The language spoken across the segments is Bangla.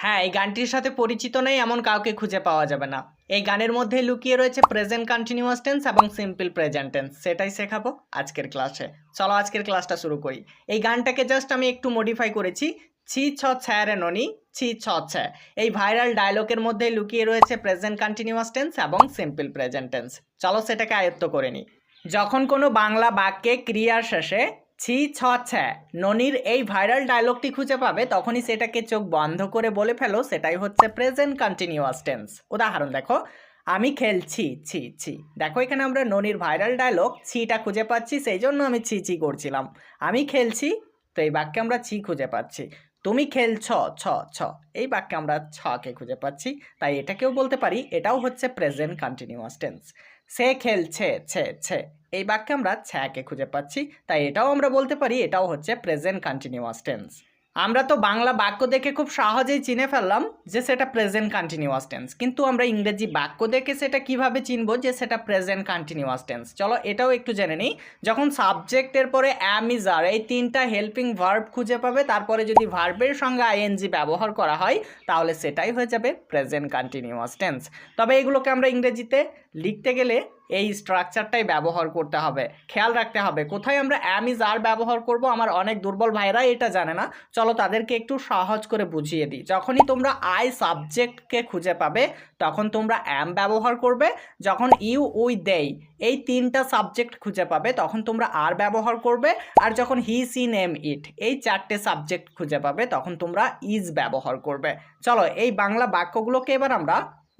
হ্যাঁ এই গানটির সাথে পরিচিত নেই, এমন কাউকে খুঁজে পাওয়া যাবে না। এই গানের মধ্যে লুকিয়ে রয়েছে প্রেজেন্ট কন্টিনিউয়াস টেন্স এবং সিম্পল প্রেজেন্ট টেন্স সেটাই শেখাবো আজকের ক্লাসে চলো আজকের ক্লাসটা শুরু করি। এই গানটাকে জাস্ট আমি একটু মডিফাই করেছি। ছি, ছ ছ্যারে ননি, ছি, ছ ছ্যা এই ভাইরাল ডায়লগের মধ্যে লুকিয়ে রয়েছে প্রেজেন্ট কন্টিনিউয়াস টেন্স এবং সিম্পল প্রেজেন্ট টেন্স চলো সেটাকে আয়ত্ত করে নিই। যখন কোনো বাংলা বাক্যে ক্রিয়ার শেষে ছি ছ ছ্যা ননির এই ভাইরাল ডায়লগটি খুঁজে পাবে তখনই সেটাকে চোখ বন্ধ করে বলে ফেলো, সেটাই হচ্ছে প্রেজেন্ট কন্টিনিউয়াস টেন্স উদাহরণ দেখো, আমি খেলছি, ছি ছি। দেখো এখানে আমরা ননির ভাইরাল ডায়লগ ছিটা খুঁজে পাচ্ছি, সেই জন্য আমি ছি ছি করছিলাম। আমি খেলছি, তো এই বাক্যে আমরা ছি খুঁজে পাচ্ছি। তুমি খেলছ, ছ ছ। এই বাক্যে আমরা ছকে খুঁজে পাচ্ছি, তাই এটাকেও বলতে পারি, এটাও হচ্ছে প্রেজেন্ট কন্টিনিউয়াস টেন্স সে খেলছে, ছে ছে। এই বাক্যে আমরা ছ্যাকে খুঁজে পাচ্ছি, তাই এটাও আমরা বলতে পারি, এটাও হচ্ছে প্রেজেন্ট কন্টিনিউয়াস টেন্স আমরা তো বাংলা বাক্য দেখে খুব সহজেই চিনে ফেললাম যে সেটা প্রেজেন্ট কন্টিনিউয়াস টেন্স কিন্তু আমরা ইংরেজি বাক্য দেখে সেটা কীভাবে চিনবো যে সেটা প্রেজেন্ট কন্টিনিউয়াস টেন্স চলো এটাও একটু জেনে নিই, যখন সাবজেক্টের পরে অ্যাম ইজ আর এই তিনটা হেল্পিং ভার্ব খুঁজে পাবে, তারপরে যদি ভার্বের সঙ্গে আইএনজি ব্যবহার করা হয়, তাহলে সেটাই হয়ে যাবে প্রেজেন্ট কন্টিনিউয়াস টেন্স তবে এগুলোকে আমরা ইংরেজিতে লিখতে গেলে এই স্ট্রাকচারটাই ব্যবহার করতে হবে। খেয়াল রাখতে হবে, কোথায় আমরা অ্যাম ইজ আর ব্যবহার করব আমার অনেক দুর্বল ভাইরা এটা জানে না। চলো তাদেরকে একটু সহজ করে বুঝিয়ে দিই। যখনই তোমরা আই সাবজেক্টকে খুঁজে পাবে, তখন তোমরা অ্যাম ব্যবহার করবে। যখন ইউ উই দেই, এই তিনটা সাবজেক্ট খুঁজে পাবে, তখন তোমরা আর ব্যবহার করবে। আর যখন হি সি নেম ইট এই চারটে সাবজেক্ট খুঁজে পাবে, তখন তোমরা ইজ ব্যবহার করবে। চলো এই বাংলা বাক্যগুলোকে এবার আমরা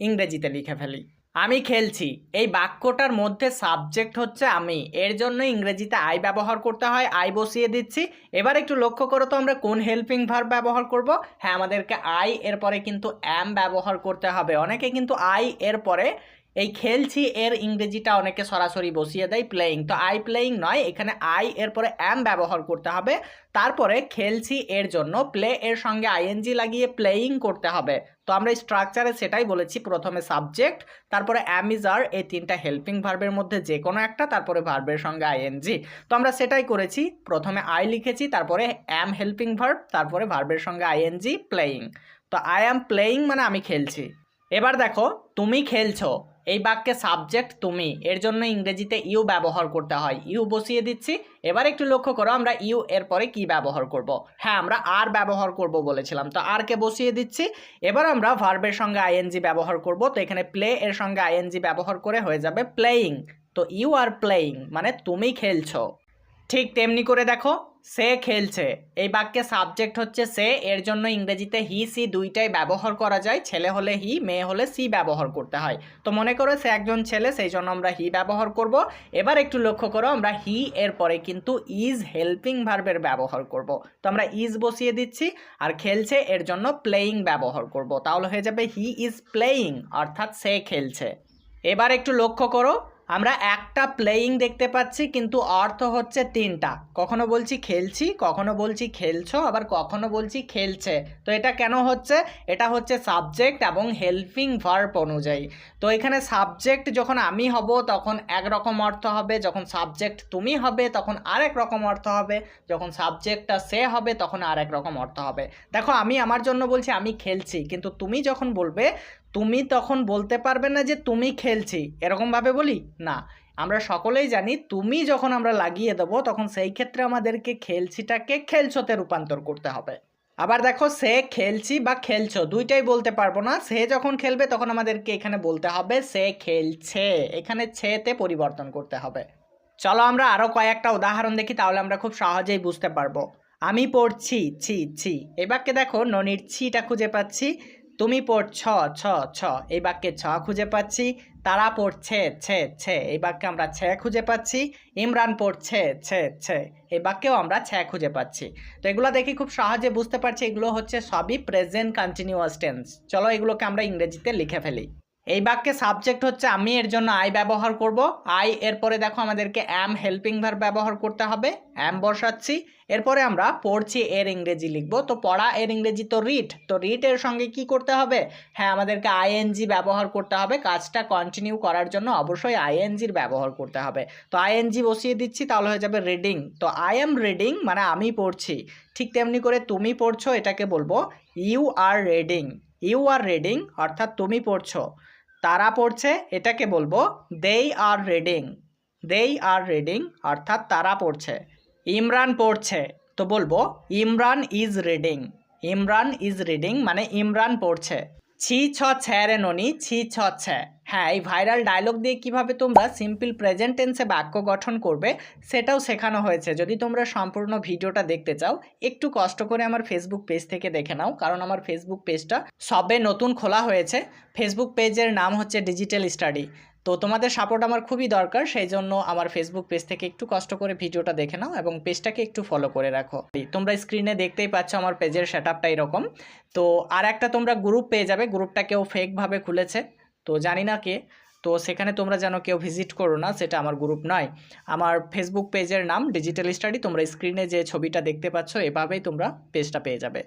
ইংরেজিতে লিখে ফেলি। আমি খেলছি। এই বাক্যটার মধ্যে সাবজেক্ট হচ্ছে আমি। এর জন্য ইংরেজিতে আই ব্যবহার করতে হয় আই বসিয়ে দিচ্ছি। এবার একটু লক্ষ্য করো তো আমরা কোন হেল্পিং ভার্ব ব্যবহার করব। হ্যাঁ আমাদেরকে আই এরপরে কিন্তু অ্যাম ব্যবহার করতে হবে। অনেকে কিন্তু আই এর পরে এই খেলছি এর ইংরেজিটা অনেকে সরাসরি বসিয়ে দেয় প্লেয়িং তো আই প্লেয়িং নয়, এখানে আই এর পরে অ্যাম ব্যবহার করতে হবে। তারপরে খেলছি এর জন্য প্লে এর সঙ্গে আইএনজি লাগিয়ে প্লেয়িং করতে হবে। তো আমরা স্ট্রাকচারে সেটাই বলেছি, প্রথমে সাবজেক্ট তারপরে অ্যামিজার এই তিনটা হেল্পিং ভার্বের মধ্যে যে কোনো একটা, তারপরে ভার্বের সঙ্গে আইএনজি তো আমরা সেটাই করেছি, প্রথমে আই লিখেছি, তারপরে অ্যাম হেল্পিং ভার্ব তারপরে ভার্বের সঙ্গে আইএনজি প্লেয়িং তো আই অ্যাম প্লেয়িং মানে আমি খেলছি। এবার দেখো, তুমি খেলছো এই বাক্যে সাবজেক্ট তুমি। এর জন্য ইংরেজিতে ইউ ব্যবহার করতে হয়। ইউ বসিয়ে দিচ্ছি। এবার একটু লক্ষ্য করো আমরা ইউ এর পরে কি ব্যবহার করব। হ্যাঁ আমরা আর ব্যবহার করব বলেছিলাম। তো আরকে বসিয়ে দিচ্ছি। এবার আমরা ভার্বের সঙ্গে আইএনজি ব্যবহার করব। তো এখানে প্লে এর সঙ্গে আইএনজি ব্যবহার করে হয়ে যাবে প্লেয়িং তো ইউ আর প্লেয়িং মানে তুমি খেলছো। ঠিক তেমনি করে দেখো, সে খেলছে। এই বাক্যে সাবজেক্ট হচ্ছে সে, এর জন্য ইংরেজিতে হি সি দুইটাই ব্যবহার করা যায়। ছেলে হলে হি মেয়ে হলে সি ব্যবহার করতে হয়। তো মনে করো সে একজন ছেলে, সেই জন্য আমরা হি ব্যবহার করব। এবার একটু লক্ষ্য করো, আমরা হি এর পরে কিন্তু ইজ হেল্পিং ভার্বের ব্যবহার করব। তো আমরা ইজ বসিয়ে দিচ্ছি, আর খেলছে, এর জন্য প্লেয়িং ব্যবহার করব। তাহলে হয়ে যাবে হি ইজ প্লেয়িং অর্থাৎ সে খেলছে। এবার একটু লক্ষ্য করো আমরা একটা প্লেয়িং দেখতে পাচ্ছি, কিন্তু অর্থ হচ্ছে তিনটা। কখনো বলছি খেলছি, কখনো বলছি খেলছো, আবার কখনো বলছি খেলছে। তো এটা কেন হচ্ছে? এটা হচ্ছে সাবজেক্ট এবং হেল্পিং ভার্ব অনুযায়ী। তো এখানে সাবজেক্ট যখন আমি হব, তখন একরকম অর্থ হবে, যখন সাবজেক্ট তুমি হবে, তখন আরেক রকম অর্থ হবে, যখন সাবজেক্টটা সে হবে, তখন আরেক রকম অর্থ হবে। দেখো, আমি আমার জন্য বলছি, আমি খেলছি, কিন্তু তুমি যখন বলবে তুমি তখন বলতে পারবে না যে তুমি খেলছি। এরকমভাবে বলি? না। আমরা সকলেই জানি তুমি যখন আমরা লাগিয়ে দেবো, তখন সেই ক্ষেত্রে আমাদেরকে খেলছিটাকে খেলছোতে রূপান্তর করতে হবে। আবার দেখো, সে খেলছি বা খেলছো, দুইটাই বলতে পারব না। সে যখন খেলবে, তখন আমাদেরকে এখানে বলতে হবে, সে খেলছে। এখানে ছেতে পরিবর্তন করতে হবে। চলো আমরা আরও কয়েকটা উদাহরণ দেখি, তাহলে আমরা খুব সহজেই বুঝতে পারব। আমি পড়ছি, ছি ছি। বাক্যে দেখো, ননির ছিটা খুঁজে পাচ্ছি। তুমি পড়ছ ছ ছ এই বাক্যে ছ খুঁজে পাচ্ছি, তারা পড়ছে ছে ছে এই বাক্যে আমরা ছে খুঁজে পাচ্ছি, ইমরান পড়ছে ছে ছে এই বাক্যেও আমরা ছে খুঁজে পাচ্ছি। তো এগুলো দেখি খুব সহজে বুঝতে পারছি, এগুলো হচ্ছে সবই প্রেজেন্ট কন্টিনিউয়াস টেন্স চলো এগুলোকে আমরা ইংরেজিতে লিখে ফেলি। এই বাক্যে সাবজেক্ট হচ্ছে আমি, এর জন্য আই ব্যবহার করব। আই এরপরে দেখো আমাদেরকে অ্যাম হেল্পিং ভার ব্যবহার করতে হবে। অ্যাম বসাচ্ছি। এরপরে আমরা পড়ছি এর ইংরেজি লিখব। তো পড়া এর ইংরেজি তো রিড তো রিড এর সঙ্গে কি করতে হবে? হ্যাঁ আমাদেরকে আইএনজি ব্যবহার করতে হবে। কাজটা কন্টিনিউ করার জন্য অবশ্যই আইএনজির ব্যবহার করতে হবে। তো আইএনজি বসিয়ে দিচ্ছি, তাহলে হয়ে যাবে রিডিং তো আই এম রিডিং মানে আমি পড়ছি। ঠিক তেমনি করে তুমি পড়ছো, এটাকে বলব you are reading you are reading অর্থাৎ তুমি পড়ছো। তারা পড়ছে, এটাকে বলব দেই আর রিডিং দেই আর রিডিং অর্থাৎ তারা পড়ছে। ইমরান পড়ছে, তো বলব, Imran is reading Imran is reading মানে ইমরান পড়ছে। ছি ছ ছ্যারে ননি, ছি ছ ছ্যা হ্যাঁ এই ভাইরাল ডায়লগ দিয়ে কীভাবে তোমরা সিম্পল প্রেজেন্ট টেন্সে বাক্য গঠন করবে, সেটাও শেখানো হয়েছে। যদি তোমরা সম্পূর্ণ ভিডিওটা দেখতে চাও, একটু কষ্ট করে আমার ফেসবুক পেজ থেকে দেখে নাও, কারণ আমার ফেসবুক পেজটা সবে নতুন খোলা হয়েছে। ফেসবুক পেজের নাম হচ্ছে ডিজিটাল স্টাডি তো তোমাদের সাপোর্ট আমার খুবই দরকার সেই জন্য আমার ফেসবুক পেজ থেকে একটু কষ্ট করে ভিডিওটা দেখে নাও এবং পেজটাকে একটু ফলো করে রাখো। তোমরা স্ক্রিনে দেখতেই পাচ্ছ আমার পেজের সেট আপটা এরকম। তো আর একটা তোমরা গ্রুপ পেয়ে যাবে গ্রুপটা কেউ ফেকভাবে খুলেছে, তো জানি না কে। তো সেখানে তোমরা যেন কেউ ভিজিট করো না, সেটা আমার গ্রুপ নয়। আমার ফেসবুক পেজের নাম ডিজিটাল স্টাডি তোমরা স্ক্রিনে যে ছবিটা দেখতে পাচ্ছ, এভাবেই তোমরা পেজটা পেয়ে যাবে।